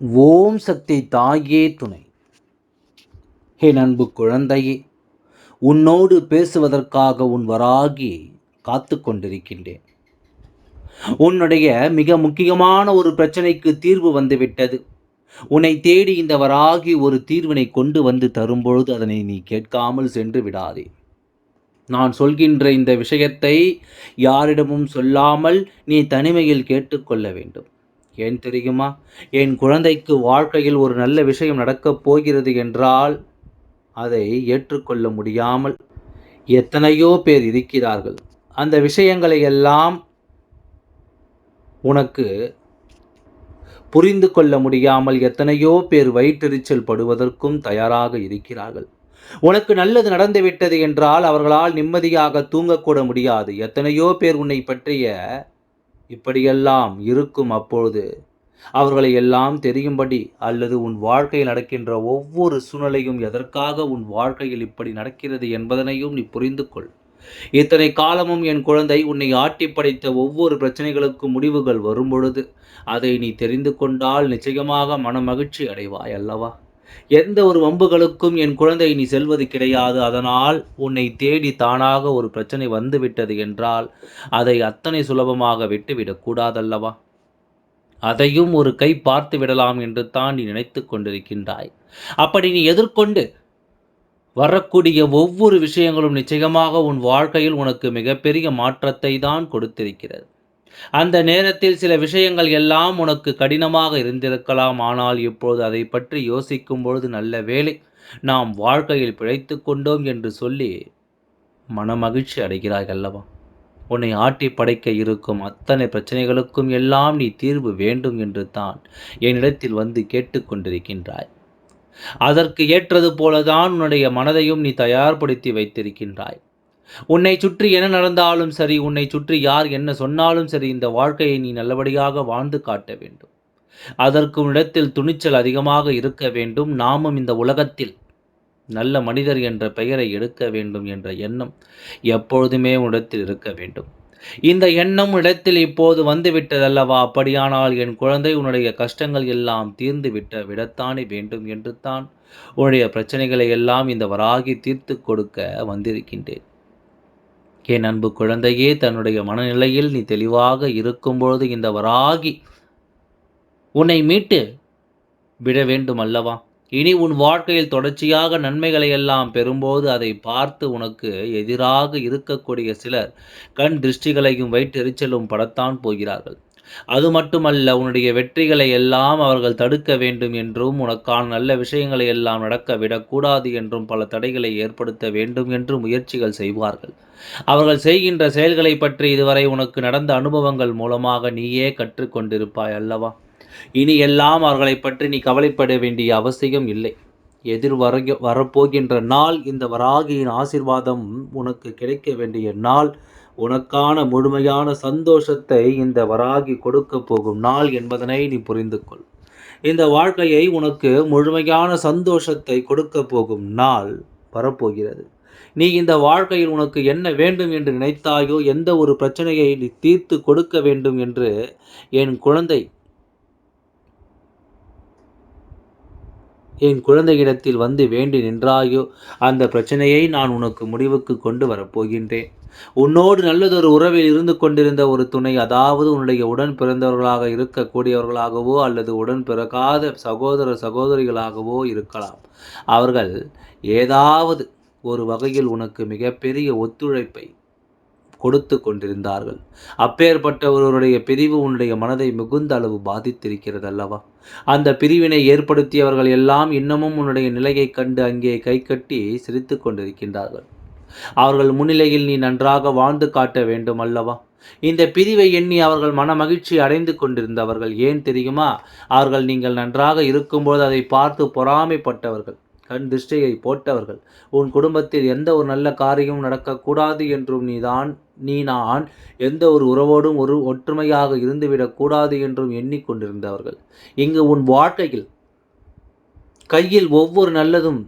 ஓம் சக்தி தாயே துணை. ஹே அன்பு குழந்தையே உன்னோடு பேசுவதற்காக உன் வராகி காத்து கொண்டிருக்கின்றேன். உன்னுடைய மிக முக்கியமான ஒரு பிரச்சனைக்கு தீர்வு வந்துவிட்டது. உன்னை தேடி இந்த வராகி ஒரு தீர்வினை கொண்டு வந்து தரும்பொழுது அதனை நீ கேட்காமல் சென்று விடாதே. நான் சொல்கின்ற இந்த விஷயத்தை யாரிடமும் சொல்லாமல் நீ தனிமையில் கேட்டுக்கொள்ள வேண்டும். ஏன் தெரியுமா? என் குழந்தைக்கு வாழ்க்கையில் ஒரு நல்ல விஷயம் நடக்கப் போகிறது என்றால் அதை ஏற்றுக்கொள்ள முடியாமல் எத்தனையோ பேர் இருக்கிறார்கள். அந்த விஷயங்களை எல்லாம் உனக்கு புரிந்து கொள்ள முடியாமல் எத்தனையோ பேர் வயிற்றெரிச்சல் படுவதற்கும் தயாராக இருக்கிறார்கள். உனக்கு நல்லது நடந்துவிட்டது என்றால் அவர்களால் நிம்மதியாக தூங்கக்கூட முடியாது. எத்தனையோ பேர் உன்னை பற்றிய இப்படியெல்லாம் இருக்கும் அப்பொழுது. அவர்களை எல்லாம் தெரியும்படி அல்லது உன் வாழ்க்கையில் நடக்கின்ற ஒவ்வொரு சூழ்நிலையும் எதற்காக உன் வாழ்க்கையில் இப்படி நடக்கிறது என்பதனையும் நீ புரிந்து கொள் இத்தனை காலமும் என் குழந்தை உன்னை ஆட்டி படைத்த ஒவ்வொரு பிரச்சனைகளுக்கும் முடிவுகள் வரும்பொழுது அதை நீ தெரிந்து கொண்டால் நிச்சயமாக மன மகிழ்ச்சி அடைவாய் அல்லவா? எந்த ஒரு வம்புகளுக்கும் என் குழந்தை நீ செல்வது கிடையாது. அதனால் உன்னை தேடி தானாக ஒரு பிரச்சனை வந்துவிட்டது என்றால் அதை அத்தனை சுலபமாக விட்டுவிடக் கூடாதல்லவா? அதையும் ஒரு கை பார்த்து விடலாம் என்று தான் நீ நினைத்து கொண்டிருக்கின்றாய். அப்படி நீ எதிர்கொண்டு வரக்கூடிய ஒவ்வொரு விஷயங்களும் நிச்சயமாக உன் வாழ்க்கையில் உனக்கு மிகப்பெரிய மாற்றத்தை தான் கொடுத்திருக்கிறது. அந்த நேரத்தில் சில விஷயங்கள் எல்லாம் உனக்கு கடினமாக இருந்திருக்கலாம். ஆனால் இப்போது அதை பற்றி யோசிக்கும் பொழுது நல்ல வேலை நாம் வாழ்க்கையில் பிழைத்து கொண்டோம் என்று சொல்லி மனமகிழ்ச்சி அடைகிறாய் அல்லவா? உன்னை ஆட்டி படைக்க இருக்கும் அத்தனை பிரச்சனைகளுக்கும் எல்லாம் நீ தீர்வு வேண்டும் என்று தான் என்னிடத்தில் வந்து கேட்டுக்கொண்டிருக்கின்றாய் அதற்கு ஏற்றது போலதான் உன்னுடைய மனதையும் நீ தயார்படுத்தி வைத்திருக்கின்றாய். உன்னை சுற்றி என்ன நடந்தாலும் சரி உன்னை சுற்றி யார் என்ன சொன்னாலும் சரி இந்த வாழ்க்கையை நீ நல்லபடியாக வாழ்ந்து காட்ட வேண்டும். அதற்கும் இடத்தில் துணிச்சல் அதிகமாக இருக்க வேண்டும். நாமும் இந்த உலகத்தில் நல்ல மனிதர் என்ற பெயரை எடுக்க வேண்டும் என்ற எண்ணம் எப்பொழுதுமே உன்னிடத்தில் இருக்க வேண்டும். இந்த எண்ணம் இடத்தில் இப்போது வந்துவிட்டதல்லவா? அப்படியானால் என் குழந்தை உன்னுடைய கஷ்டங்கள் எல்லாம் தீர்ந்து விட்ட விடத்தானே வேண்டும் என்று தான் உன்னுடைய பிரச்சனைகளை எல்லாம் இந்த வராகி தீர்த்து கொடுக்க வந்திருக்கின்றேன். என் அன்பு குழந்தையே தன்னுடைய மனநிலையில் நீ தெளிவாக இருக்கும்பொழுது இந்த வராகி உன்னை மீட்டு விட வேண்டும் அல்லவா? இனி உன் வாழ்க்கையில் தொடர்ச்சியாக நன்மைகளை எல்லாம் பெறும்போது அதை பார்த்து உனக்கு எதிராக இருக்கக்கூடிய சிலர் கண் திருஷ்டிகளையும் வயிற்றெரிச்சலும் படத்தான் போகிறார்கள். அது மட்டுமல்ல உன்னுடைய வெற்றிகளை எல்லாம் அவர்கள் தடுக்க வேண்டும் என்றும் உனக்கான நல்ல விஷயங்களை எல்லாம் நடக்க விடக்கூடாது என்றும் பல தடைகளை ஏற்படுத்த வேண்டும் என்று முயற்சிகள் செய்வார்கள். அவர்கள் செய்கின்ற செயல்களை பற்றி இதுவரை உனக்கு நடந்த அனுபவங்கள் மூலமாக நீயே கற்றுக்கொண்டிருப்பாய் அல்லவா? இனி எல்லாம் அவர்களை பற்றி நீ கவலைப்பட வேண்டிய அவசியம் இல்லை. எதிர் வர வரப்போகின்ற நாள் இந்த வராகியின் ஆசிர்வாதம் உனக்கு கிடைக்க வேண்டிய நாள் உனக்கான முழுமையான சந்தோஷத்தை இந்த வராகி கொடுக்க போகும் நாள் என்பதனை நீ புரிந்து கொள். இந்த வாழ்க்கையை உனக்கு முழுமையான சந்தோஷத்தை கொடுக்க போகும் நாள் வரப்போகிறது. நீ இந்த வாழ்க்கையில் உனக்கு என்ன வேண்டும் என்று நினைத்தாயோ எந்த ஒரு பிரச்சனையை நீ தீர்த்து கொடுக்க வேண்டும் என்று என் குழந்தை என் குழந்தையிடத்தில் வந்து வேண்டி நின்றாயோ? அந்த பிரச்சனையை நான் உனக்கு முடிவுக்கு கொண்டு வரப்போகின்றேன். உன்னோடு நல்லதொரு உறவில் இருந்து கொண்டிருந்த ஒரு துணை அதாவது உன்னுடைய உடன் பிறந்தவர்களாக இருக்கக்கூடியவர்களாகவோ அல்லது உடன் பிறக்காத சகோதர சகோதரிகளாகவோ இருக்கலாம். அவர்கள் ஏதாவது ஒரு வகையில் உனக்கு மிகப்பெரிய ஒத்துழைப்பை கொடுத்து கொண்டிருந்தார்கள். அப்பேற்பட்ட ஒருவருடைய பிரிவு உன்னுடைய மனதை மிகுந்த அளவு பாதித்திருக்கிறது அல்லவா அந்த பிரிவினை ஏற்படுத்தியவர்கள் எல்லாம் இன்னமும் உன்னுடைய நிலையை கண்டு அங்கே கை கட்டி சிரித்து கொண்டிருக்கின்றார்கள். அவர்கள் முன்னிலையில் நீ நன்றாக வாழ்ந்து காட்ட வேண்டும் அல்லவா இந்த பிரிவை எண்ணி அவர்கள் மன மகிழ்ச்சி அடைந்து கொண்டிருந்தவர்கள் ஏன் தெரியுமா? அவர்கள் நீங்கள் நன்றாக இருக்கும்போது அதை பார்த்து பொறாமைப்பட்டவர்கள். கண் திருஷ்டியை போட்டவர்கள். உன் குடும்பத்தில் எந்த ஒரு நல்ல காரியமும் நடக்கக்கூடாது என்றும் நீதான் நீ நான் எந்த ஒரு உறவோடும் ஒரு ஒற்றுமையாக இருந்துவிடக்கூடாது என்றும் எண்ணிக்கொண்டிருந்தவர்கள். இங்கு உன் வாழ்க்கையில் கையில் ஒவ்வொரு நல்லதும்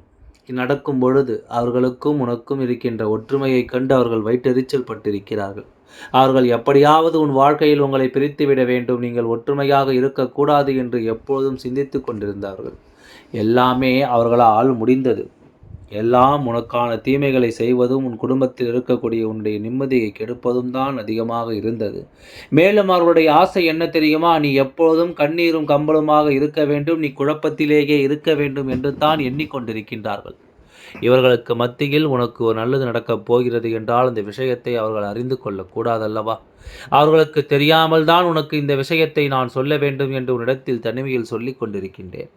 நடக்கும் பொழுது அவர்களுக்கும் உனக்கும் இருக்கின்ற ஒற்றுமையைக் கண்டு அவர்கள் வயிற்றெரிச்சல் பட்டிருக்கிறார்கள் அவர்கள் எப்படியாவது உன் வாழ்க்கையில் உங்களை பிரித்துவிட வேண்டும். நீங்கள் ஒற்றுமையாக இருக்கக்கூடாது என்று எப்பொழுதும் சிந்தித்து கொண்டிருந்தார்கள். எல்லாமே அவர்களால் முடிந்தது. எல்லாம் உனக்கான தீமைகளை செய்வதும் உன் குடும்பத்தில் இருக்கக்கூடிய உன்னுடைய நிம்மதியை கெடுப்பதும் தான் அதிகமாக இருந்தது. மேலும் அவர்களுடைய ஆசை என்ன தெரியுமா? நீ எப்பொழுதும் கண்ணீரும் கம்பளுமாக இருக்க வேண்டும் நீ குழப்பத்திலேயே இருக்க வேண்டும் என்று தான் எண்ணிக்கொண்டிருக்கின்றார்கள். இவர்களுக்கு மத்தியில் உனக்கு ஒரு நல்லது நடக்கப் போகிறது என்றால் இந்த விஷயத்தை அவர்கள் அறிந்து கொள்ளக்கூடாதல்லவா அவர்களுக்கு தெரியாமல் தான் உனக்கு இந்த விஷயத்தை நான் சொல்ல வேண்டும் என்று உன்னிடத்தில் தனிமையில் சொல்லிக் கொண்டிருக்கின்றேன்.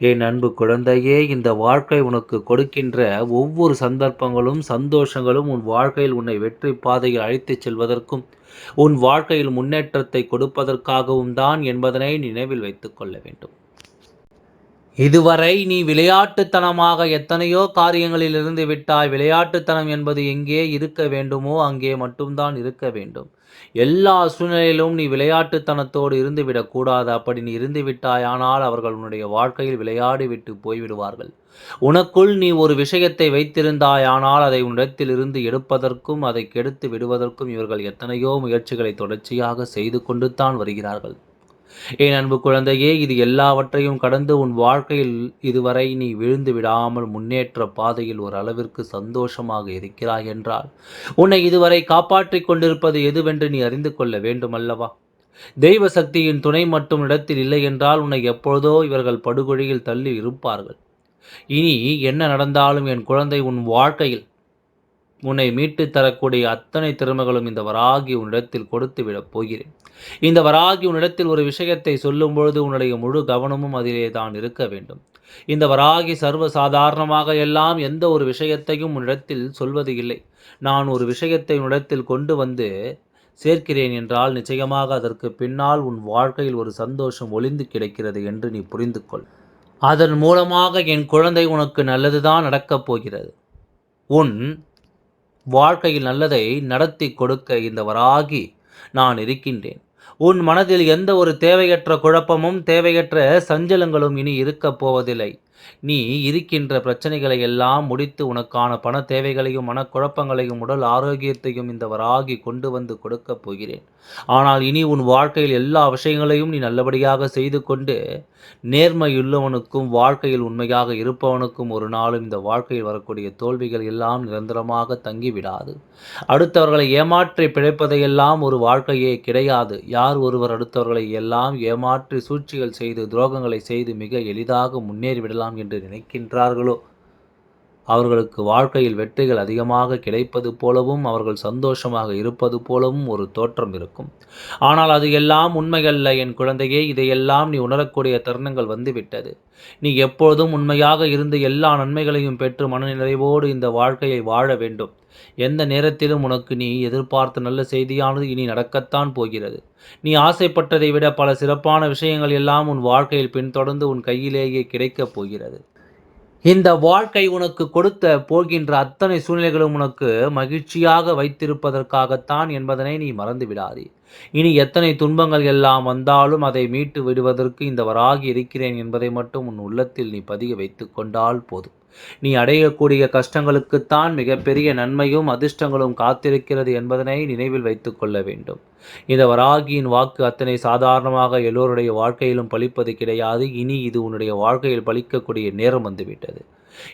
என் அன்பு குழந்தையே இந்த வாழ்க்கை உனக்கு கொடுக்கின்ற ஒவ்வொரு சந்தர்ப்பங்களும் சந்தோஷங்களும் உன் வாழ்க்கையில் உன்னை வெற்றி பாதையில் அழைத்துச் செல்வதற்கும் உன் வாழ்க்கையில் முன்னேற்றத்தை கொடுப்பதற்காகவும் தான் என்பதனை நினைவில் வைத்துக்கொள்ள வேண்டும். இதுவரை நீ விளையாட்டுத்தனமாக எத்தனையோ காரியங்களில் இருந்து விட்டாய். விளையாட்டுத்தனம் என்பது எங்கே இருக்க வேண்டுமோ அங்கே மட்டும்தான் இருக்க வேண்டும். எல்லா சூழ்நிலையிலும் நீ விளையாட்டுத்தனத்தோடு இருந்துவிடக்கூடாது அப்படி நீ இருந்து விட்டாயானால் அவர்கள் உன்னுடைய வாழ்க்கையில் விளையாடி விட்டு போய்விடுவார்கள். உனக்குள் நீ ஒரு விஷயத்தை வைத்திருந்தாயானால் அதை உன்னிடத்தில் இருந்து எடுப்பதற்கும் அதை கெடுத்து விடுவதற்கும் இவர்கள் எத்தனையோ முயற்சிகளை தொடர்ச்சியாக செய்து கொண்டு தான் வருகிறார்கள். என் அன்பு குழந்தையே இது எல்லாவற்றையும் கடந்து உன் வாழ்க்கையில் இதுவரை நீ விழுந்து விடாமல் முன்னேற்ற பாதையில் ஒரு அளவிற்கு சந்தோஷமாக இருக்கிறாய் என்றால் உன்னை இதுவரை காப்பாற்றிக் கொண்டிருப்பது எதுவென்று நீ அறிந்து கொள்ள வேண்டும் அல்லவா தெய்வ சக்தியின் துணை மட்டும் இடத்தில் இல்லை என்றால் உன்னை எப்பொழுதோ இவர்கள் படுகொழியில் தள்ளி இருப்பார்கள். இனி என்ன நடந்தாலும் என் குழந்தை உன் வாழ்க்கையில் உன்னை மீட்டு தரக்கூடிய அத்தனை திறமைகளும் இந்த வராகி உன்னிடத்தில் கொடுத்து விடப் போகிறேன். இந்த வராகி உன்னிடத்தில் ஒரு விஷயத்தை சொல்லும் பொழுது உன்னுடைய முழு கவனமும் அதிலே தான் இருக்க வேண்டும். இந்த வராகி சர்வ சாதாரணமாக எல்லாம் எந்த ஒரு விஷயத்தையும் உன்னிடத்தில் சொல்வது இல்லை. நான் ஒரு விஷயத்தை உன்னிடத்தில் கொண்டு வந்து சேர்க்கிறேன் என்றால் நிச்சயமாக அதற்கு பின்னால் உன் வாழ்க்கையில் ஒரு சந்தோஷம் ஒளிந்து கிடைக்கிறது என்று நீ புரிந்து கொள் அதன் மூலமாக என் குழந்தை உனக்கு நல்லதுதான் நடக்கப் போகிறது. உன் வாழ்க்கையில் நல்லதை நடத்தி கொடுக்க இந்த வராகி நான் இருக்கின்றேன். உன் மனதில் எந்த ஒரு தேவையற்ற குழப்பமும் தேவையற்ற சஞ்சலங்களும் இனி இருக்கப் போவதில்லை. நீ இருக்கின்ற பிரச்சனைகளை எல்லாம் முடித்து உனக்கான பண தேவைகளையும் மனக்குழப்பங்களையும் உடல் ஆரோக்கியத்தையும் இந்த வராகி கொண்டு வந்து கொடுக்கப் போகிறேன். ஆனால் இனி உன் வாழ்க்கையில் எல்லா விஷயங்களையும் நீ நல்லபடியாக செய்து கொண்டு நேர்மையுள்ளவனுக்கும் வாழ்க்கையில் உண்மையாக இருப்பவனுக்கும் ஒரு நாளும் இந்த வாழ்க்கையில் வரக்கூடிய தோல்விகள் எல்லாம் நிரந்தரமாக தங்கிவிடாது. அடுத்தவர்களை ஏமாற்றி பிழைப்பதையெல்லாம் ஒரு வாழ்க்கையே கிடையாது. யார் ஒருவர் அடுத்தவர்களை எல்லாம் ஏமாற்றி சூழ்ச்சிகள் செய்து துரோகங்களை செய்து மிக எளிதாக முன்னேறிவிடலாம். என்று நினைக்கின்றார்களோ? அவர்களுக்கு வாழ்க்கையில் வெற்றிகள் அதிகமாக கிடைப்பது போலவும் அவர்கள் சந்தோஷமாக இருப்பது போலவும் ஒரு தோற்றம் இருக்கும். ஆனால் அது எல்லாம் உண்மையல்ல என் குழந்தையே இதையெல்லாம் நீ உணரக்கூடிய தருணங்கள் வந்துவிட்டது. நீ எப்பொழுதும் உண்மையாக இருந்து எல்லா நன்மைகளையும் பெற்று மனநிறைவோடு இந்த வாழ்க்கையை வாழ வேண்டும். எந்த நேரத்திலும் உனக்கு நீ எதிர்பார்த்த நல்ல செய்தியானது இனி நடக்கத்தான் போகிறது. நீ ஆசைப்பட்டதை விட பல சிறப்பான விஷயங்கள் எல்லாம் உன் வாழ்க்கையில் பின்தொடர்ந்து உன் கையிலேயே கிடைக்கப் போகிறது. இந்த வாழ்க்கை உனக்கு கொடுத்த போகின்ற அத்தனை சூழ்நிலைகளும் உனக்கு மகிழ்ச்சியாக வைத்திருப்பதற்காகத்தான் என்பதனை நீ மறந்து விடாதே. இனி எத்தனை துன்பங்கள் எல்லாம் வந்தாலும் அதை மீட்டு விடுவதற்கு இந்த வராகி இருக்கிறேன் என்பதை மட்டும் உன் உள்ளத்தில் நீ பதிய வைத்து கொண்டால் போதும். நீ அடையக்கூடிய கஷ்டங்களுக்குத்தான் மிகப்பெரிய நன்மையும் அதிர்ஷ்டங்களும் காத்திருக்கிறது என்பதனை நினைவில் வைத்துக்கொள்ள வேண்டும். இந்த வராகியின் வாக்கு அத்தனை சாதாரணமாக எல்லோருடைய வாழ்க்கையிலும் பலிப்பது கிடையாது. இனி இது உன்னுடைய வாழ்க்கையில் பலிக்கக்கூடிய நேரம் வந்துவிட்டது.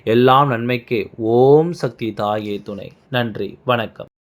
எல்லாம் நன்மைக்கே. ஓம் சக்தி தாயே துணை. நன்றி. வணக்கம்.